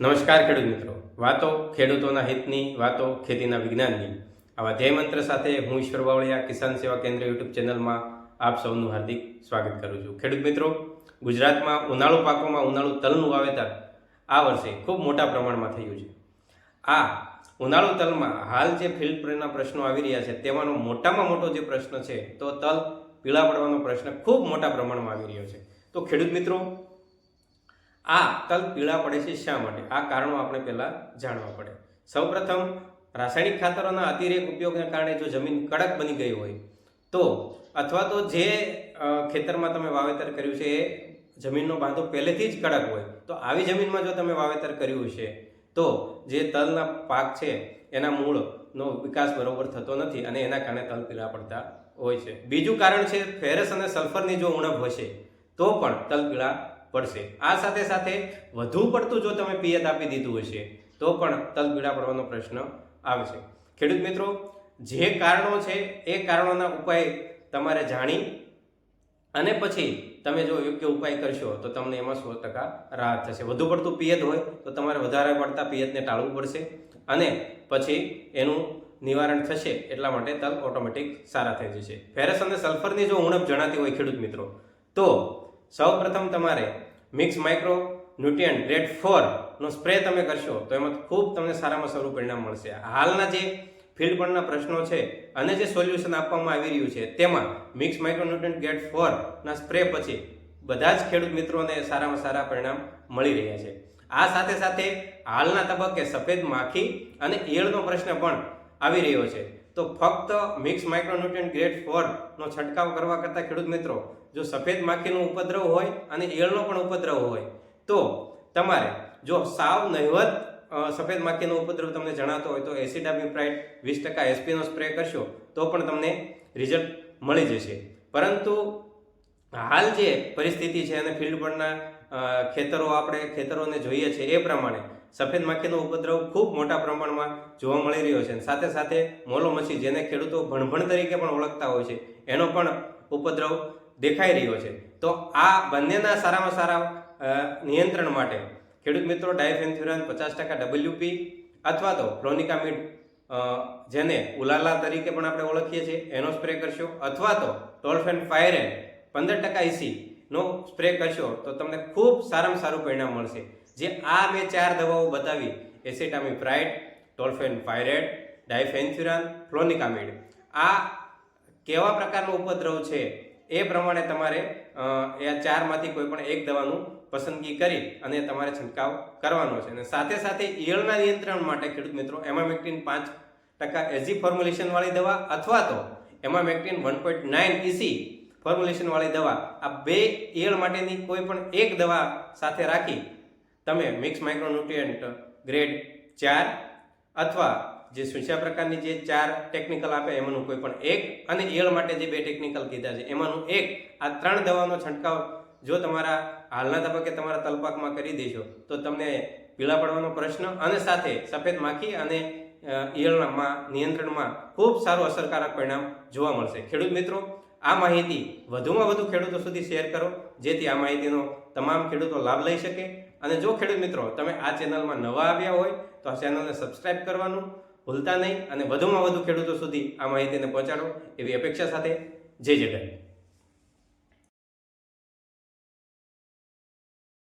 નમસ્કાર ખેડૂત મિત્રો. વાતો ખેડૂતોના હિતની, વાતો ખેતીના વિજ્ઞાનની. આવા ધ્યેય મંત્ર સાથે હું ઈશ્વર બાવળિયા, કિસાન સેવા કેન્દ્ર યુટ્યુબ ચેનલમાં આપ સૌનું હાર્દિક સ્વાગત કરું છું. ખેડૂત મિત્રો, ગુજરાતમાં ઉનાળુ પાકોમાં ઉનાળુ તલનું વાવેતર આ વર્ષે ખૂબ મોટા પ્રમાણમાં થયું છે. આ ઉનાળુ તલમાં હાલ જે ફિલ્ડ પરના પ્રશ્નો આવી રહ્યા છે, તેમાંનો મોટામાં મોટો જે પ્રશ્ન છે, તો તલ પીળા પડવાનો પ્રશ્ન ખૂબ મોટા પ્રમાણમાં આવી રહ્યો છે. તો ખેડૂત મિત્રો આ તલ પીળા પડે છે શા માટે? આ કારણો આપણે પહેલાં જાણવા પડે. સૌપ્રથમ, રાસાયણિક ખાતરોના અતિરેક ઉપયોગના કારણે જો જમીન કડક બની ગઈ હોય, તો અથવા તો જે ખેતરમાં તમે વાવેતર કર્યું છે એ જમીનનો બાંધો પહેલેથી જ કડક હોય, તો આવી જમીનમાં જો તમે વાવેતર કર્યું છે, તો જે તલના પાક છે, એના મૂળનો વિકાસ બરોબર થતો નથી અને એના કારણે તલ પીળા પડતા હોય છે. બીજું કારણ છે, ફેરસ અને સલ્ફરની જો ઉણપ હશે, તો પણ તલ પીળા પડશે. આ સાથે સાથે વધુ પડતું જો તમે પિયત આપી દીધું હશે, તો પણ તલ પીળા પડવાનો પ્રશ્ન આવશે. ખેડૂત મિત્રો, જે કારણો છે, એ કારણોના ઉપાય તમારે જાણી અને પછી તમે જો યોગ્ય ઉપાય કરશો, તો તમને એમાં સો ટકા રાહત થશે. વધુ પડતું પિયત હોય, તો તમારે વધારે પડતા પિયતને ટાળવું પડશે અને પછી એનું નિવારણ થશે એટલા માટે તલ ઓટોમેટિક સારા થઈ જશે. ફેરસ અને સલ્ફરની જો ઉણપ જણાતી હોય ખેડૂત મિત્રો, તો સૌપ્રથમ તમારે mix micronutrient grade four નો સ્પ્રે તમે કરશો તો એમાં ખૂબ તમને સારામાં સારું પરિણામ મળશે. હાલના જે ફિલ્ડ પરના પ્રશ્નો છે અને જે સોલ્યુશન આપવામાં આવી રહ્યું છે તેમાં મિક્સ માઇક્રોન્યુટ્રન્ટ ગ્રેડ ફોર ના સ્પ્રે પછી બધા જ ખેડૂત મિત્રોને સારામાં સારા પરિણામ મળી રહ્યા છે. આ સાથે સાથે હાલના તબક્કે સફેદ માખી અને ઈયળનો પ્રશ્ન પણ આવી રહ્યો છે. તો ફક્ત મિક્સ માઇક્રોન્યુટ્રન્ટ ગ્રેડ ફોર નો છંટકાવ કરવા કરતાં ખેડૂત મિત્રો, જો સફેદ માખીનો ઉપદ્રવ હોય અને ઈયળનો પણ ઉપદ્રવ હોય, તો તમારે જો સાવ નહિવત સફેદ માખીનો ઉપદ્રવ તમને જણાતો હોય તો એસિડામિપ્રાઇડ વીસ ટકા એસપીનો સ્પ્રે કરશો, તો પણ તમને રિઝલ્ટ મળી જશે. પરંતુ હાલ જે પરિસ્થિતિ છે અને ફિલ્ડ પરના ખેતરો આપણે ખેતરોને જોઈએ છે એ પ્રમાણે સફેદ માખીનો ઉપદ્રવ ખૂબ મોટા પ્રમાણમાં જોવા મળી રહ્યો છે. સાથે સાથે મોલો મચ્છી, જેને ખેડૂતો ભણભણ તરીકે પણ ઓળખતા હોય છે, એનો પણ ઉપદ્રવ દેખાઈ રહ્યો છે. તો આ બંનેના સારામાં સારા નિયંત્રણ માટે ખેડૂત મિત્રો ડાયફેન્થ્યુરાન પચાસ ટકા ડબલ્યુપી અથવા તો ફ્લોનિકામિડ જેને ઉલાલા તરીકે પણ આપણે ઓળખીએ છીએ, એનો સ્પ્રે કરશો અથવા તો ટોલ્ફેન ફાયરેન પંદર ટકા ઇસીનો સ્પ્રે કરશો, તો તમને ખૂબ સારામાં સારું પરિણામ મળશે. જે આ મેં ચાર દવાઓ બતાવી એસેટામિપ્રાઇડ ટોલ્ફેન ફાયરેટ, ડાયફેન્થ્યુરાન, ફ્લોનિકામિડ. આ કેવા પ્રકારનો ઉપદ્રવ છે એ પ્રમાણે તમારે આ ચારમાંથી કોઈ પણ એક દવાનું પસંદગી કરી અને તમારે છંટકાવ કરવાનો છે. અને સાથે સાથે ઈયળના નિયંત્રણ માટે ખેડૂત મિત્રો, એમામેક્ટિન પાંચ ટકા એઝી ફોર્મ્યુલેશનવાળી દવા અથવા તો emamectin one point nine EC ફોર્મ્યુલેશનવાળી દવા, આ બે ઈયળ માટેની કોઈ પણ એક દવા સાથે રાખી તમે મિક્સ માઇક્રોન્યુટ્રિયન્ટ ગ્રેડ ચાર અથવા જે સુશા પ્રકારની જે ચાર ટેકનિકલ આપે એમાંનું કોઈ પણ એક અને ઈયળ માટે જે બે ટેકનિકલ કીધા છે, એમાંનું એક આ ત્રણ દવાનો છંટકાવ જો તમારા હાલના તબક્કે તમારા તલપાકમાં કરી દેશો, તો તમને પીળા પડવાનો પ્રશ્ન અને સાથે સફેદ માખી અને ઈયળમાં નિયંત્રણમાં ખૂબ સારું અસરકારક પરિણામ જોવા મળશે. ખેડૂત મિત્રો, આ માહિતી વધુમાં વધુ ખેડૂતો સુધી શેર કરો, જેથી આ માહિતીનો તમામ ખેડૂતો લાભ લઈ શકે અને જો ખેડૂત મિત્રો તમે આ ચેનલમાં નવા આવ્યા હોય, તો આ ચેનલને સબસ્ક્રાઇબ કરવાનું ભૂલતા નહીં અને વધુમાં વધુ ખેડૂતો સુધી આ માહિતીને પહોંચાડો એવી અપેક્ષા સાથે જય જગત